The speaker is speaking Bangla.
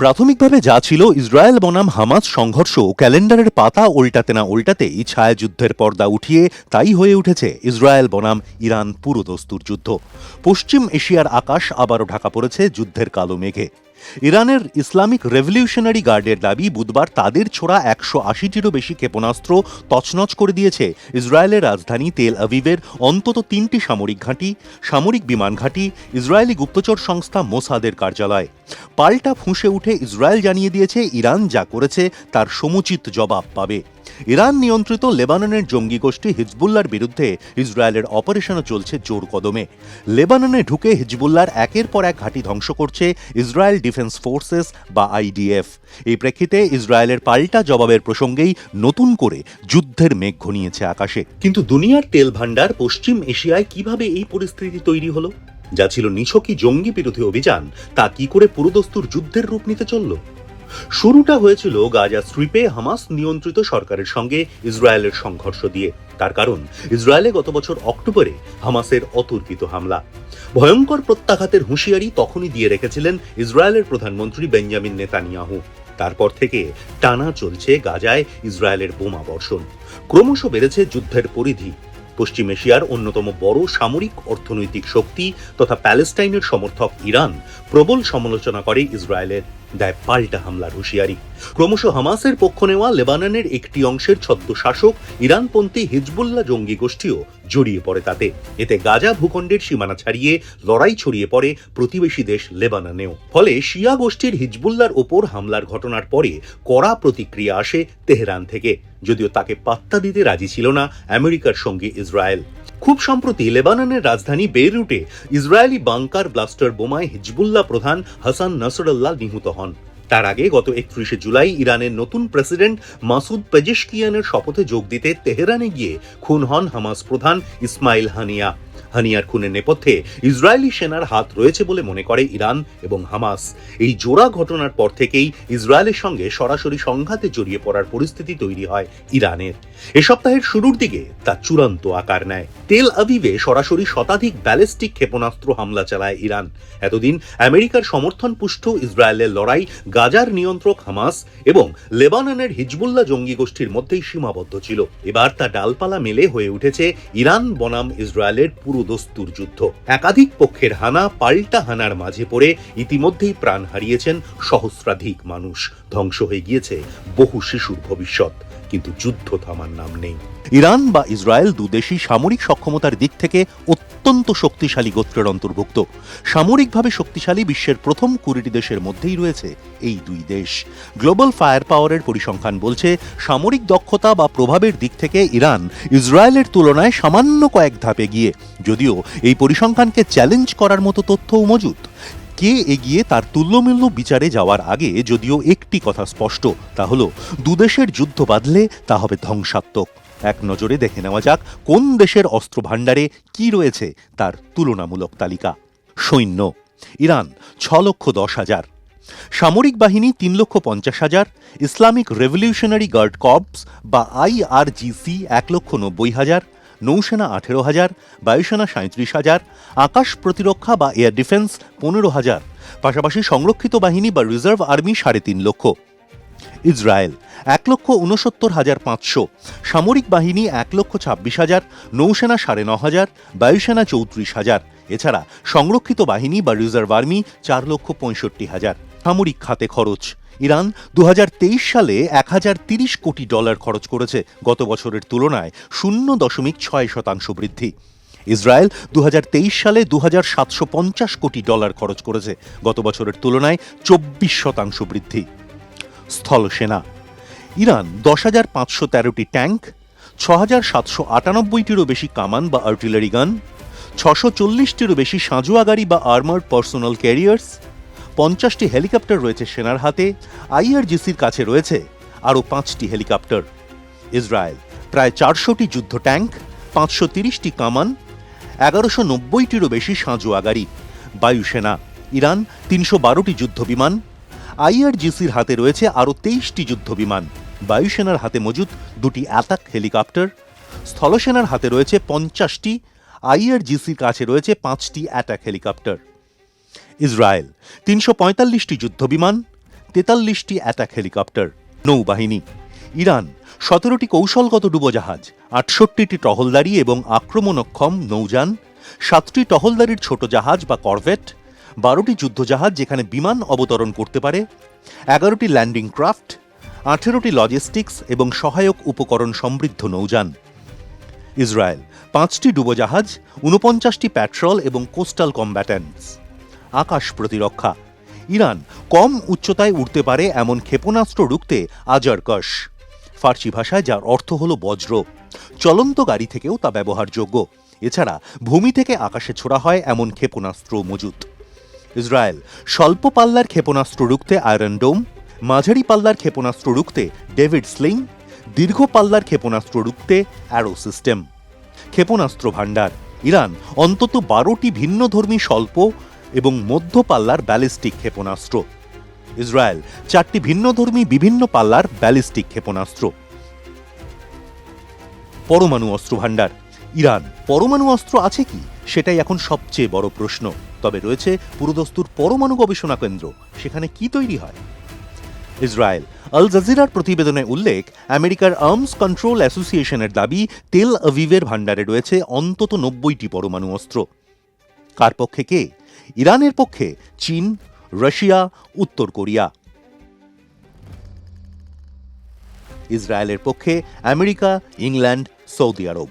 প্রাথমিকভাবে যা ছিল ইসরায়েল বনাম হামাজ সংঘর্ষ, ক্যালেন্ডারের পাতা উল্টাতে না উল্টাতেই ছায়াযুদ্ধের পর্দা উঠিয়ে তাই হয়ে উঠেছে ইসরায়েল বনাম ইরান পুরোদস্তুর যুদ্ধ। পশ্চিম এশিয়ার আকাশ আবারও ঢাকা পড়েছে যুদ্ধের কালো মেঘে। ইরানের ইসলামিক রেভলিউশনারি গার্ডের দাবি, বুধবার তাদের ছোড়া একশো আশিটিরও বেশি ক্ষেপণাস্ত্র তছনছ করে দিয়েছে ইসরায়েলের রাজধানী তেল আভিভের অন্তত তিনটি সামরিক ঘাঁটি, সামরিক বিমান ঘাঁটি, ইসরায়েলি গুপ্তচর সংস্থা মোসাদের কার্যালয়। পাল্টা ফুঁসে উঠে ইসরায়েল জানিয়ে দিয়েছে, ইরান যা করেছে তার সমুচিত জবাব পাবে। ইরান নিয়ন্ত্রিত লেবাননের জঙ্গি গোষ্ঠী হিজবুল্লার বিরুদ্ধে ইসরায়েলের অপারেশনও চলছে জোর কদমে। লেবাননে ঢুকে হিজবুল্লার একের পর এক ঘাঁটি ধ্বংস করছে ইসরায়েল ডিফেন্স ফোর্সেস বা আইডিএফ। এই প্রেক্ষিতে ইসরায়েলের পাল্টা জবাবের প্রসঙ্গেই নতুন করে যুদ্ধের মেঘ ঘনিয়েছে আকাশে। কিন্তু দুনিয়ার তেল ভাণ্ডার পশ্চিম এশিয়ায় কীভাবে এই পরিস্থিতি তৈরি হলো? যা ছিল নিছকই জঙ্গি বিরোধী অভিযান, তা কি করে পুরোদস্তুর যুদ্ধের রূপ নিতে চলল? শুরুটা হয়েছিল গাজা স্ট্রিপে হামাস নিয়ন্ত্রিত সরকারের সঙ্গে ইসরায়েলের সংঘর্ষ দিয়ে। তার কারণ, ইসরায়েলে গত বছর অক্টোবরে হামাসের অতর্কিত হামলা। ভয়ঙ্কর প্রত্যাঘাতের হুঁশিয়ারি তখনই দিয়ে রেখেছিলেন ইসরায়েলের প্রধানমন্ত্রী বেঞ্জামিন নেতানিয়াহু। তারপর থেকে টানা চলছে গাজায় ইসরায়েলের বোমা বর্ষণ। ক্রমশ বেড়েছে যুদ্ধের পরিধি। পশ্চিম এশিয়ার অন্যতম বড় সামরিক অর্থনৈতিক শক্তি তথা প্যালেস্টাইনের সমর্থক ইরান প্রবল সমালোচনা করে ইসরায়েলের দেয় পাল্টা হামলার হুঁশিয়ারি ক্রমশ হামাসের পক্ষ নেওয়া লেবাননের একটি অংশের ছদ্ম শাসক ইরানপন্থী হিজবুল্লাহ জঙ্গি গোষ্ঠীও জড়িয়ে পড়ে তাতে। এতে গাজা ভূখণ্ডের সীমানা ছাড়িয়ে লড়াই ছড়িয়ে পড়ে প্রতিবেশী দেশ লেবাননেও। ফলে শিয়া গোষ্ঠীর হিজবুল্লার ওপর হামলার ঘটনার পরে কড়া প্রতিক্রিয়া আসে তেহরান থেকে। যদিও তাকে পাত্তা দিতে রাজি ছিল না আমেরিকার সঙ্গে ইসরায়েল। খুব সম্প্রতি লেবাননের রাজধানী বেরুটে ইসরায়েলি বাংকার ব্লাস্টার বোমায় হিজবুল্লাহ প্রধান হাসান নাসরুল্লাহ নিহত হন। তার আগে গত একত্রিশে জুলাই ইরানের নতুন প্রেসিডেন্ট মাসুদ পেজেশকিয়ানের শপথে যোগ দিতে তেহরানে গিয়ে খুন হন হামাস প্রধান ইসমাইল হানিয়া। হানিয়ার খুনের নেপথ্যে ইসরায়েলি সেনার হাত রয়েছে বলে মনে করে ইরান এবং হামাস। এই জোড়া ঘটনার পর থেকেই ইসরায়েলের সঙ্গে সরাসরি সংঘাতে জড়িয়ে পড়ার পরিস্থিতি তৈরি হয় ইরানের। এ সপ্তাহের শুরুর দিকে তা চূড়ান্ত আকার নেয়। তেল আবিবে সরাসরি শতাধিক ব্যালিস্টিক ক্ষেপণাস্ত্র হামলা চালায় ইরান। এতদিন আমেরিকার সমর্থন পুষ্ট ইসরায়েলের লড়াই গাজার নিয়ন্ত্রক হামাস এবং লেবাননের হিজবুল্লাহ জঙ্গি গোষ্ঠীর মধ্যেই সীমাবদ্ধ ছিল। এবার তা ডালপালা মেলে হয়ে উঠেছে ইরান বনাম ইসরায়েলের পুরো দস্তুর যুদ্ধ। একাধিক পক্ষের হানা পাল্টা হানার মাঝে পড়ে ইতিমধ্যেই প্রাণ হারিয়েছেন সহস্রাধিক মানুষ। ধ্বংস হয়ে গিয়েছে বহু শিশুর ভবিষ্যৎ, কিন্তু যুদ্ধ থামার নাম নেই। ইরান বা ইসরায়েল দুদেশই সামরিক সক্ষমতার দিক থেকে অত্যন্ত শক্তিশালী গোত্রের অন্তর্ভুক্ত। সামরিকভাবে শক্তিশালী বিশ্বের প্রথম কুড়িটি দেশের মধ্যেই রয়েছে এই দুই দেশ। গ্লোবাল ফায়ার পাওয়ারের পরিসংখ্যান বলছে, সামরিক দক্ষতা বা প্রভাবের দিক থেকে ইরান ইসরায়েলের তুলনায় সামান্য কয়েক ধাপে গিয়ে যদিও এই পরিসংখ্যানকে চ্যালেঞ্জ করার মতো তথ্যও মজুদ। কে এগিয়ে তার তুল্যমূল্য বিচারে যাওয়ার আগে যদিও একটি কথা স্পষ্ট, তা হল, দুদেশের যুদ্ধ বাঁধলে তা হবে ধ্বংসাত্মক। এক নজরে দেখে নেওয়া যাক কোন দেশের অস্ত্র ভাণ্ডারে কি রয়েছে তার তুলনামূলক তালিকা। সৈন্য, ইরান ছ লক্ষ দশ হাজার। সামরিক বাহিনী তিন লক্ষ পঞ্চাশ হাজার। ইসলামিক রেভলিউশনারি গার্ড কর্পস বা আইআরজিসি এক লক্ষ নব্বই হাজার। নৌসেনা আঠেরো হাজার, বায়ুসেনা সাঁত্রিশ হাজার, আকাশ প্রতিরক্ষা বা এয়ার ডিফেন্স পনেরো হাজার। পাশাপাশি সংরক্ষিত বাহিনী বা রিজার্ভ আর্মি সাড়ে তিন লক্ষ। ইসরায়েল, এক লক্ষ উনসত্তর হাজার পাঁচশো। সামরিক বাহিনী এক লক্ষ ছাব্বিশ হাজার, নৌসেনা সাড়ে ন হাজার, বায়ুসেনা চৌত্রিশ হাজার। এছাড়া সংরক্ষিত বাহিনী বা রিজার্ভ আর্মি চার লক্ষ পঁয়ষট্টি হাজার। সামরিক খাতে খরচ, ইরান দু হাজার তেইশ সালে এক কোটি ডলার খরচ করেছে, গত বছরের তুলনায় শূন্য দশমিক ছয় শতাংশ বৃদ্ধি। ইসরায়েল দু হাজার তেইশ সালে দু হাজার সাতশো পঞ্চাশ কোটি ডলার খরচ করেছে, গত বছরের তুলনায় চব্বিশ শতাংশ বৃদ্ধি। স্থলসেনা। ইরান দশ হাজার পাঁচশো তেরোটি ট্যাঙ্ক ছ হাজার সাতশো আটানব্বইটিরও বেশি কামান বা আর্টিলারি গান, ছশো চল্লিশটিরও বেশি সাঁজোয়া গাড়ি বা আর্মার্ড পার্সোনাল ক্যারিয়ার্স, পঞ্চাশটি হেলিকপ্টার রয়েছে সেনার হাতে, আইআরজিসির কাছে রয়েছে আরও পাঁচটি হেলিকপ্টার। ইসরায়েল প্রায় চারশোটি যুদ্ধ ট্যাঙ্ক, পাঁচশো তিরিশটি কামান, এগারোশো নব্বইটিরও বেশি সাঁজোয়া গাড়ি বায়ুসেনা, ইরান তিনশো বারোটি যুদ্ধ বিমান আইআরজিসির হাতে রয়েছে আরও তেইশটি যুদ্ধ বিমান। বায়ুসেনার হাতে মজুদ দুটি অ্যাটাক হেলিকপ্টার। স্থলসেনার হাতে রয়েছে পঞ্চাশটি। আইআরজিসির কাছে রয়েছে পাঁচটি অ্যাটাক হেলিকপ্টার। ইসরায়েল, তিনশো পঁয়তাল্লিশটি যুদ্ধবিমান তেতাল্লিশটি অ্যাটাক হেলিকপ্টার। নৌবাহিনী, ইরান, সতেরোটি কৌশলগত ডুবোজাহাজ, আটষট্টিটি টহলদারি এবং আক্রমণক্ষম নৌযান, সাতটি টহলদারির ছোট জাহাজ বা করভেট বারোটি যুদ্ধজাহাজ যেখানে বিমান অবতরণ করতে পারে, এগারোটি ল্যান্ডিং ক্রাফট, আঠেরোটি লজিস্টিক্স এবং সহায়ক উপকরণ সমৃদ্ধ নৌযান। ইসরায়েল, পাঁচটি ডুবোজাহাজ উনপঞ্চাশটি প্যাট্রল এবং কোস্টাল কম্ব্যাটেন্টস আকাশ প্রতিরক্ষা। ইরান, কম উচ্চতায় উঠতে পারে এমন ক্ষেপণাস্ত্র রুখতে আজারকশ। ফার্সি ভাষায় যার অর্থ হল বজ্র। চলন্ত গাড়ি থেকেও তা ব্যবহারযোগ্য। এছাড়া, ভূমি থেকে আকাশে ছোড়া হয় এমন ক্ষেপণাস্ত্র মজুত। ইসরায়েল। স্বল্প পাল্লার ক্ষেপণাস্ত্র রুখতে আয়রন ডোম, মাঝারি পাল্লার ক্ষেপণাস্ত্র রুখতে ডেভিড স্লিং, দীর্ঘ পাল্লার ক্ষেপণাস্ত্র রুখতে অ্যারো সিস্টেম। ক্ষেপণাস্ত্র ভাণ্ডার, ইরান অন্তত বারোটি ভিন্নধর্মী স্বল্প এবং মধ্য পাল্লার ব্যালিস্টিক ক্ষেপণাস্ত্র। ইসরায়েল চারটি ভিন্নধর্মী বিভিন্ন পাল্লার ব্যালিস্টিক ক্ষেপণাস্ত্র। পরমাণু অস্ত্র ভাণ্ডার, ইরান, পরমাণু অস্ত্র আছে কি? সেটাই এখন সবচেয়ে বড় প্রশ্ন। তবে রয়েছে পুরোদস্তুর পরমাণু গবেষণা কেন্দ্র। সেখানে কি তৈরি হয়? ইসরায়েল। আল জাজিরার প্রতিবেদনে উল্লেখ, আমেরিকার আর্মস কন্ট্রোল অ্যাসোসিয়েশনের দাবি, তেল আভিভের ভাণ্ডারে রয়েছে অন্তত নব্বইটি পরমাণু অস্ত্র। কার পক্ষে কে? ইরানের পক্ষে চীন, রাশিয়া, উত্তর কোরিয়া। ইসরায়েলের পক্ষে আমেরিকা, ইংল্যান্ড, সৌদি আরব।